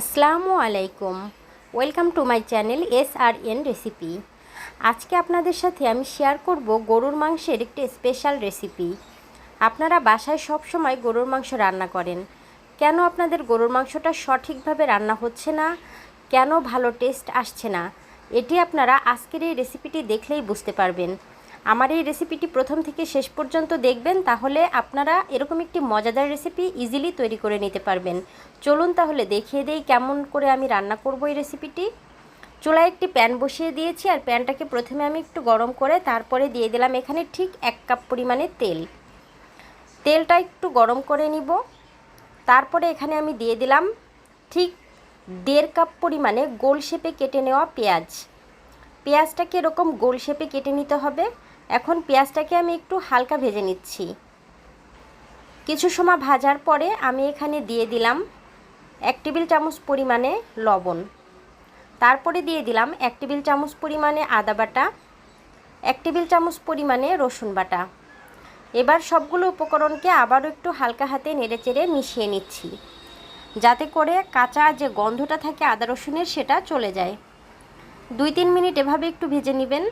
আসসালামু আলাইকুম। Welcome to my channel S R N recipe আজকে আপনাদের সাথে আমি শেয়ার করব গরুর মাংসের একটি স্পেশাল রেসিপি আপনারা বাসায় সব সময় গরুর মাংস রান্না করেন। কেন আপনাদের গরুর মাংসটা সঠিকভাবে রান্না হচ্ছে না? কেন ভালো টেস্ট আসছে না? এটি আপনারা আজকের এই রেসিপিটি দেখলেই বুঝতে পারবেন। আমার এই রেসিপিটি প্রথম থেকে শেষ পর্যন্ত দেখবেন, তাহলে আপনারা এরকম একটি মজাদার রেসিপি ইজিলি তৈরি করে নিতে পারবেন। চলুন তাহলে দেখিয়ে দেই কেমন করে আমি রান্না করব এই রেসিপিটি চুলায় একটি প্যান বসিয়ে দিয়েছি, আর প্যানটাকে প্রথমে আমি একটু গরম করে তারপরে দিয়ে দিলাম এখানে ঠিক এক কাপ পরিমাণে তেল। তেলটা একটু গরম করে নিব। তারপরে এখানে আমি দিয়ে দিলাম ঠিক দেড় কাপ পরিমাণে গোল শেপে কেটে নেওয়া পেঁয়াজ। পেঁয়াজটাকে এরকম গোল শেপে কেটে নিতে হবে। এখন পেঁয়াজটাকে আমি একটু হালকা ভেজে নিচ্ছি। কিছু সময় ভাজার পরে আমি এখানে দিয়ে দিলাম এক টেবিল চামচ পরিমাণে লবণ। তারপরে দিয়ে দিলাম এক টেবিল চামচ পরিমাণে আদা বাটা, এক টেবিল চামচ পরিমাণে রসুন বাটা। এবার সবগুলো উপকরণকে আবারও একটু হালকা হাতে নেড়েচেড়ে মিশিয়ে নিচ্ছি, যাতে করে কাঁচা যে গন্ধটা থাকে আদা রসুনের সেটা চলে যায়। দুই তিন মিনিট এভাবে একটু ভেজে নেবেন।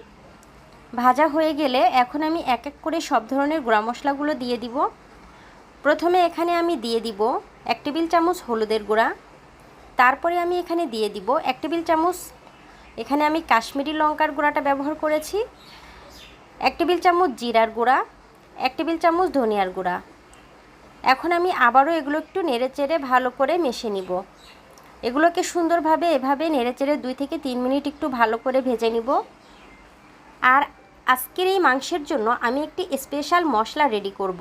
ভাজা হয়ে গেলে এখন আমি এক এক করে সব ধরনের গুঁড়া মশলাগুলো দিয়ে দিব। প্রথমে এখানে আমি দিয়ে দিব এক টেবিল চামচ হলুদের গুঁড়া। তারপরে আমি এখানে দিয়ে দিব এক টেবিল চামচ, এখানে আমি কাশ্মীরি লঙ্কার গুঁড়াটা ব্যবহার করেছি। এক টেবিল চামচ জিরার গুঁড়া, এক টেবিল চামচ ধনিয়ার গুঁড়া। এখন আমি আবারও এগুলো একটু নেড়ে চেড়ে ভালো করে মেশে নিব। এগুলোকে সুন্দরভাবে এভাবে নেড়ে চেড়ে দুই থেকে তিন মিনিট একটু ভালো করে ভেজে নিব। আর আজকের এই মাংসের জন্য আমি একটি স্পেশাল মশলা রেডি করব।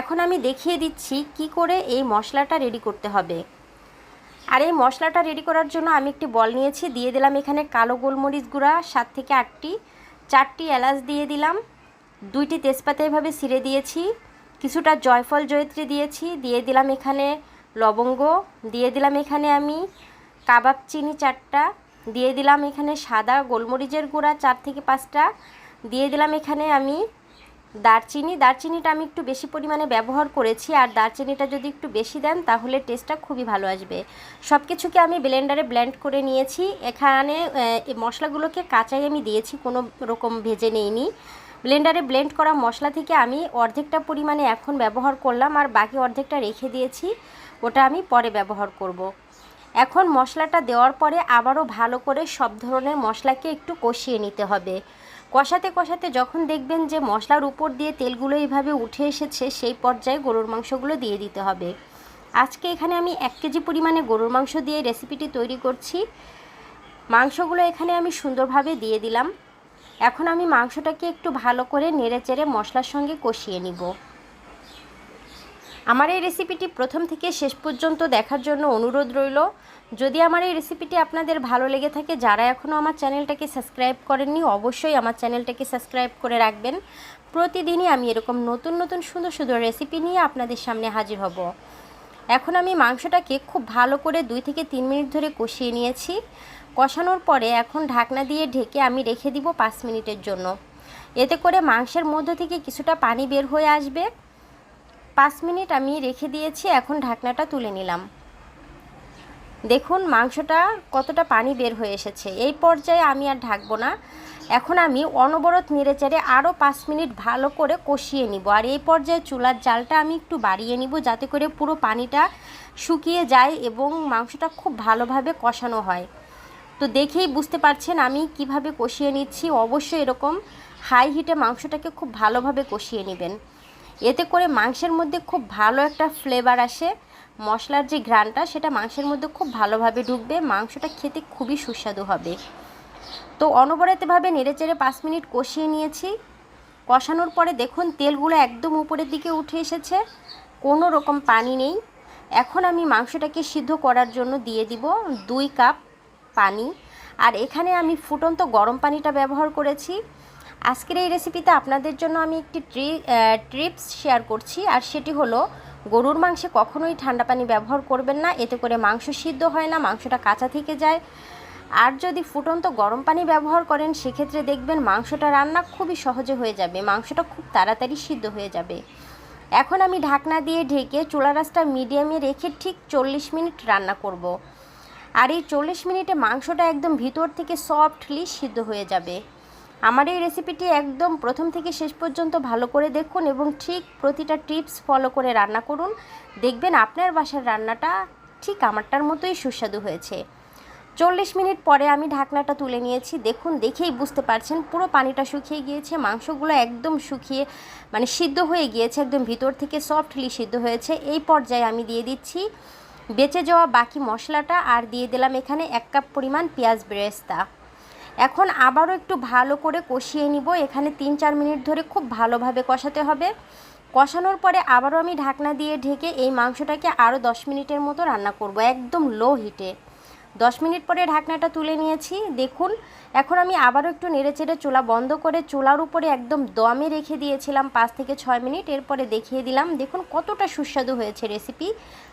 এখন আমি দেখিয়ে দিচ্ছি কি করে এই মশলাটা রেডি করতে হবে আর এই মশলাটা রেডি করার জন্য আমি একটি বল নিয়েছি, দিয়ে দিলাম এখানে কালো গোলমরিচ গুঁড়া, সাত থেকে আটটি, চারটি এলাচ দিয়ে দিলাম, দুইটি তেজপাতা এভাবে ছিঁড়ে দিয়েছি, কিছুটা জয়ফল জয়ত্রী দিয়েছি, দিয়ে দিলাম এখানে লবঙ্গ, দিয়ে দিলাম এখানে আমি কাবাব চিনি চারটা, দিয়ে দিলাম এখানে সাদা গোলমরিচের গুঁড়া চার থেকে পাঁচটা দিয়ে দিলাম এখানে আমি দারচিনি। দারচিনিটা আমি একটু বেশি পরিমাণে ব্যবহার করেছি, আর দারচিনিটা যদি একটু বেশি দেন তাহলে টেস্টটা খুবই ভালো আসবে। সব কিছুকে আমি ব্লেন্ডারে ব্লেন্ড করে নিয়েছি। এখানে মশলাগুলোকে কাঁচাই আমি দিয়েছি, কোনো রকম ভেজে নেইনি। ব্লেন্ডারে ব্লেন্ড করা মশলা থেকে আমি অর্ধেকটা পরিমাণে এখন ব্যবহার করলাম, আর বাকি অর্ধেকটা রেখে দিয়েছি। ওটা আমি পরে ব্যবহার করব। এখন মশলাটা দেওয়ার পরে আবারও ভালো করে সব ধরনের মশলাকে একটু কষিয়ে নিতে হবে। কষাতে কষাতে যখন দেখবেন যে মশলার উপর দিয়ে তেলগুলো এইভাবে উঠে এসেছে, সেই পর্যায়ে গরুর মাংসগুলো দিয়ে দিতে হবে। আজকে এখানে আমি এক কেজি পরিমাণে গরুর মাংস দিয়ে রেসিপিটি তৈরি করছি। মাংসগুলো এখানে আমি সুন্দরভাবে দিয়ে দিলাম। এখন আমি মাংসটাকে একটু ভালো করে নেড়ে চেড়ে মশলার সঙ্গে কষিয়ে নিব। আমার এই রেসিপিটি প্রথম থেকে শেষ পর্যন্ত দেখার জন্য অনুরোধ রইল। যদি আমার এই রেসিপিটি আপনাদের ভালো লেগে থাকে, যারা এখনও আমার চ্যানেলটাকে সাবস্ক্রাইব করেননি, অবশ্যই আমার চ্যানেলটাকে সাবস্ক্রাইব করে রাখবেন। প্রতিদিনই আমি এরকম নতুন নতুন সুন্দর সুন্দর রেসিপি নিয়ে আপনাদের সামনে হাজির হব। এখন আমি মাংসটাকে খুব ভালো করে দুই থেকে তিন মিনিট ধরে কষিয়ে নিয়েছি। কষানোর পরে এখন ঢাকনা দিয়ে ঢেকে আমি রেখে দিব পাঁচ মিনিটের জন্য। এতে করে মাংসের মধ্য থেকে কিছুটা পানি বের হয়ে আসবে। পাঁচ মিনিট আমি রেখে দিয়েছি, এখন ঢাকনাটা তুলে নিলাম। দেখুন, মাংসটা কতটা পানি বের হয়ে এসেছে। এই পর্যায়ে আমি আর ঢাকবো না। এখন আমি অনবরত নেড়েচেড়ে আরও পাঁচ মিনিট ভালো করে কষিয়ে নিব। আর এই পর্যায়ে চুলার জালটা আমি একটু বাড়িয়ে নিব, যাতে করে পুরো পানিটা শুকিয়ে যায় এবং মাংসটা খুব ভালোভাবে কষানো হয়। তো দেখেই বুঝতে পারছেন আমি কীভাবে কষিয়ে নিচ্ছি। অবশ্যই এরকম হাই হিটে মাংসটাকে খুব ভালোভাবে কষিয়ে নেবেন। এতে করে মাংসের মধ্যে খুব ভালো একটা ফ্লেভার আসে। মশলার যে ঘ্রানটা সেটা মাংসের মধ্যে খুব ভালোভাবে ঢুকবে মাংসটা খেতে খুবই সুস্বাদু হবে। তো অনবরতভাবে নেড়েচেড়ে পাঁচ মিনিট কষিয়ে নিয়েছি। কষানোর পরে দেখুন, তেলগুলো একদম উপরের দিকে উঠে এসেছে। কোনো রকম পানি নেই। এখন আমি মাংসটাকে সিদ্ধ করার জন্য দিয়ে দিব দুই কাপ পানি। আর এখানে আমি ফুটন্ত গরম পানিটা ব্যবহার করেছি। আজকের এই রেসিপিতে আপনাদের জন্য আমি একটি ট্রি ট্রিপস শেয়ার করছি। আর সেটি হলো, গরুর মাংসে কখনোই ঠান্ডা পানি ব্যবহার করবেন না। এতে করে মাংস সিদ্ধ হয় না, মাংসটা কাঁচা থেকে যায়। আর যদি ফুটন্ত গরম পানি ব্যবহার করেন, সেক্ষেত্রে দেখবেন মাংসটা রান্না খুবই সহজে হয়ে যাবে। মাংসটা খুব তাড়াতাড়ি সিদ্ধ হয়ে যাবে। এখন আমি ঢাকনা দিয়ে ঢেকে চুলা রাসটা মিডিয়ামে রেখে ঠিক চল্লিশ মিনিট রান্না করব। আর এই চল্লিশ মিনিটে মাংসটা একদম ভিতর থেকে সফটলি সিদ্ধ হয়ে যাবে। আমার এই রেসিপিটি একদম প্রথম থেকে শেষ পর্যন্ত ভালো করে দেখুন এবং ঠিক প্রতিটা টিপস ফলো করে রান্না করুন। দেখবেন আপনার বাসার রান্নাটা ঠিক আমারটার মতোই সুস্বাদু হয়েছে। চল্লিশ মিনিট পরে আমি ঢাকনাটা তুলে নিয়েছি। দেখুন, দেখেই বুঝতে পারছেন, পুরো পানিটা শুকিয়ে গিয়েছে, মাংসগুলো একদম শুকিয়ে মানে সিদ্ধ হয়ে গিয়েছে, একদম ভিতর থেকে সফটলি সিদ্ধ হয়েছে। এই পর্যায়ে আমি দিয়ে দিচ্ছি বেঁচে যাওয়া বাকি মশলাটা আর দিয়ে দিলাম এখানে এক কাপ পরিমাণ পেঁয়াজ বেরেস্তা। এখন আবারও একটু ভালো করে কষিয়ে নিব। এখানে তিন চার মিনিট ধরে খুব ভালোভাবে কষাতে হবে। কষানোর পরে আবারও আমি ঢাকনা দিয়ে ঢেকে এই মাংসটাকে আরও দশ মিনিটের মতো রান্না করব একদম লো হিটে। দশ মিনিট পরে ঢাকনাটা তুলে নিয়েছি। দেখুন, এখন আমি আবারও একটু নেড়েচেড়ে চুলা বন্ধ করে চুলার উপরে একদম দমে রেখে দিয়েছিলাম পাঁচ থেকে ছয় মিনিট। এরপরে দেখিয়ে দিলাম, দেখুন কতটা সুস্বাদু হয়েছে রেসিপি।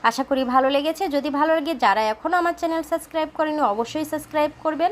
আশা করি ভালো লেগেছে। যদি ভালো লাগে, যারা এখনও আমার চ্যানেল সাবস্ক্রাইব করেনি অবশ্যই সাবস্ক্রাইব করবেন।